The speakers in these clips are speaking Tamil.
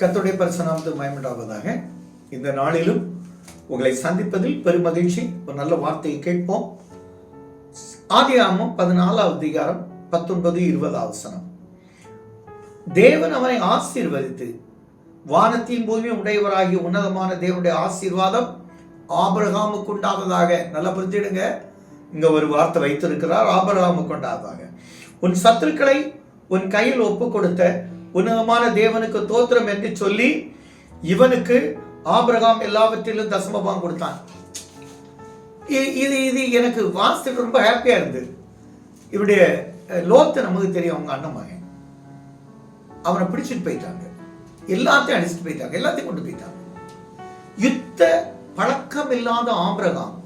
கத்துடைய பரிசனாமத்து மயமண்டாவதாக இந்த நாளிலும் உங்களை சந்திப்பதில் பெருமகிழ்ச்சி ஒரு நல்ல வார்த்தையை கேட்போம். ஆதியாமம் பதினாலாவது அதிகாரம் பத்தொன்பது இருபது அவசனம் தேவன் அவனை ஆசீர்வதித்து வானத்தையும் பூமியும் உடையவராகிய உன்னதமான தேவனுடைய ஆசீர்வாதம் ஆபரகாமுக்கு உண்டாவதாக நல்லா புரிஞ்சிடுங்க இங்க ஒரு வார்த்தை வைத்திருக்கிறார் ஆபரகாமுக்கு உண்டாவதாக உன் சத்துருக்களை உன் கையில் ஒப்பு கொடுத்த உன்னதமான தேவனுக்கு தோத்திரம் என்று சொல்லி இவனுக்கு ஆபிரகாம் எல்லாவற்றிலும் தசமபாகம் கொடுத்தான். இ- இது இது எனக்கு வாசித்து ரொம்ப ஹாப்பியா இருந்தது. இவருடைய லோத்து நமக்கு தெரியும் அவங்க அண்ணன் மகன். அவனை பிடிச்சிட்டு போயிட்டாங்க. எல்லாத்தையும் அடிச்சுட்டு போயிட்டாங்க. எல்லாத்தையும் கொண்டு போயிட்டாங்க. யுத்த பழக்கம் இல்லாத ஆபிரகாம்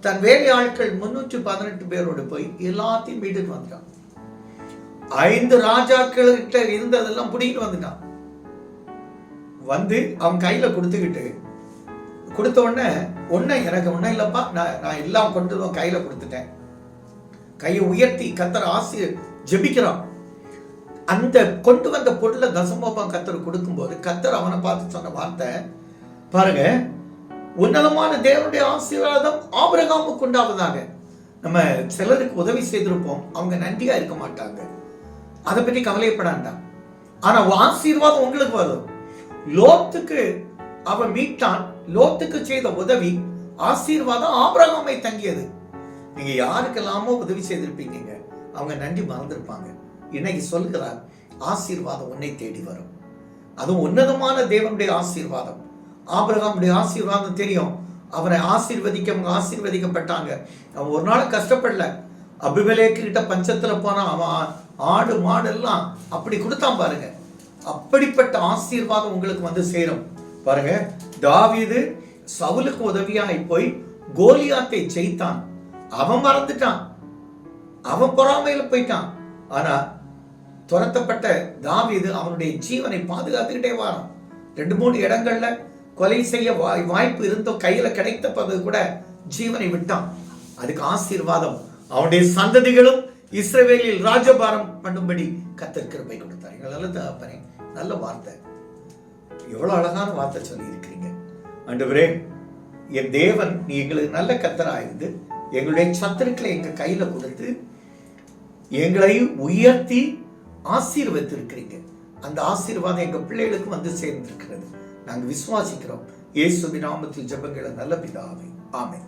தன் வேலையாட்கள் முன்னூற்றி பதினெட்டு பேரோடு போய் எல்லாத்தையும் வீட்டுக்கு வந்துட்டான். ஐந்து ராஜாக்கள்கிட்ட இருந்ததெல்லாம் பிடிக்கிட்டு வந்துட்டான். வந்து அவன் கையில கொடுத்துக்கிட்டு கொடுத்த உடனே ஒன்னும் எனக்கு ஒன்றும் இல்லைப்பா. நான் நான் எல்லாம் கொண்டு வந்து கையில கொடுத்துட்டேன். கையை உயர்த்தி கத்தர் ஆசிய ஜெபிக்கிறான். அந்த கொண்டு வந்த பொருளை தசமோபம் கத்தர் கொடுக்கும்போது கத்தர் அவனை பார்த்து சொன்ன வார்த்தை பாருங்க உன்னதமான தேவனுடைய ஆசீர்வாதம் ஆபிரகாமுக்கு உண்டாவதாக. நம்ம சிலருக்கு உதவி செய்திருப்போம். அவங்க நன்றியா இருக்க மாட்டாங்க. அதை பற்றி கவலைப்படாண்டாம் ஆனா ஆசீர்வாதம் உங்களுக்கு வரும். லோத்துக்கு அவன் மீட்டான். லோத்துக்கு செய்த உதவி ஆசீர்வாதம் ஆபிரகாமை தங்கியது. நீங்க யாருக்கெல்லாமோ உதவி செய்திருப்பீங்க அவங்க நன்றி மறந்திருப்பாங்க. இன்னைக்கு சொல்கிறார் ஆசீர்வாதம் உன்னை தேடி வரும். அதுவும் உன்னதமான தேவனுடைய ஆசீர்வாதம். ஆபிரகாமுடைய ஆசீர்வாதம் தெரியும். அவனை ஆசீர்வதிக்க அவங்க ஆசீர்வதிக்கப்பட்டாங்க. அவன் ஒரு நாள் கஷ்டப்படல. அபிமலேக்கிட்ட கிட்ட பஞ்சத்துல அவன் ஆ- ஆடு மாடு எல்லாம் அப்படி கொடுத்தான் பாருங்க. அப்படிப்பட்ட ஆசீர்வாதம் உங்களுக்கு வந்து சேரும். பாருங்க தாவீது சவுலுக்கு உதவியாய் போய் கோலியாத்தை ஜெயித்தான். அவன் மறந்துட்டான். அவன் பொறாமையில போயிட்டான். ஆனா துரத்தப்பட்ட தாவிது அவனுடைய ஜீவனை பாதுகாத்துக்கிட்டே வரான். ரெண்டு மூணு இடங்கள்ல கொலை செய்ய வாய் வாய்ப்பு இருந்தோ கையில கிடைத்த பிறகு கூட ஜீவனை விட்டான். அதுக்கு ஆசீர்வாதம் அவனுடைய சந்ததிகளும் இஸ்ரவேலில் ராஜபாரம் பண்ணும்படி கத்தர் கிருபை கொடுத்தார். எங்கள் நல்ல தகப்பனே நல்ல வார்த்தை. எவ்வளோ அழகான வார்த்தை சொல்லி இருக்கிறீங்க ஆண்டவரே என் தேவன் நீ எங்களுக்கு நல்ல கத்தராயிருந்து எங்களுடைய சத்துருக்களை எங்கள் கையில் கொடுத்து எங்களை உயர்த்தி ஆசீர்வதித்திருக்கிறீங்க. அந்த ஆசீர்வாதம் எங்கள் பிள்ளைகளுக்கு வந்து சேர்ந்திருக்கிறது. நாங்கள் விசுவாசிக்கிறோம். இயேசு நாமத்தில் ஜெபங்களை நல்ல பிதாவை. ஆமை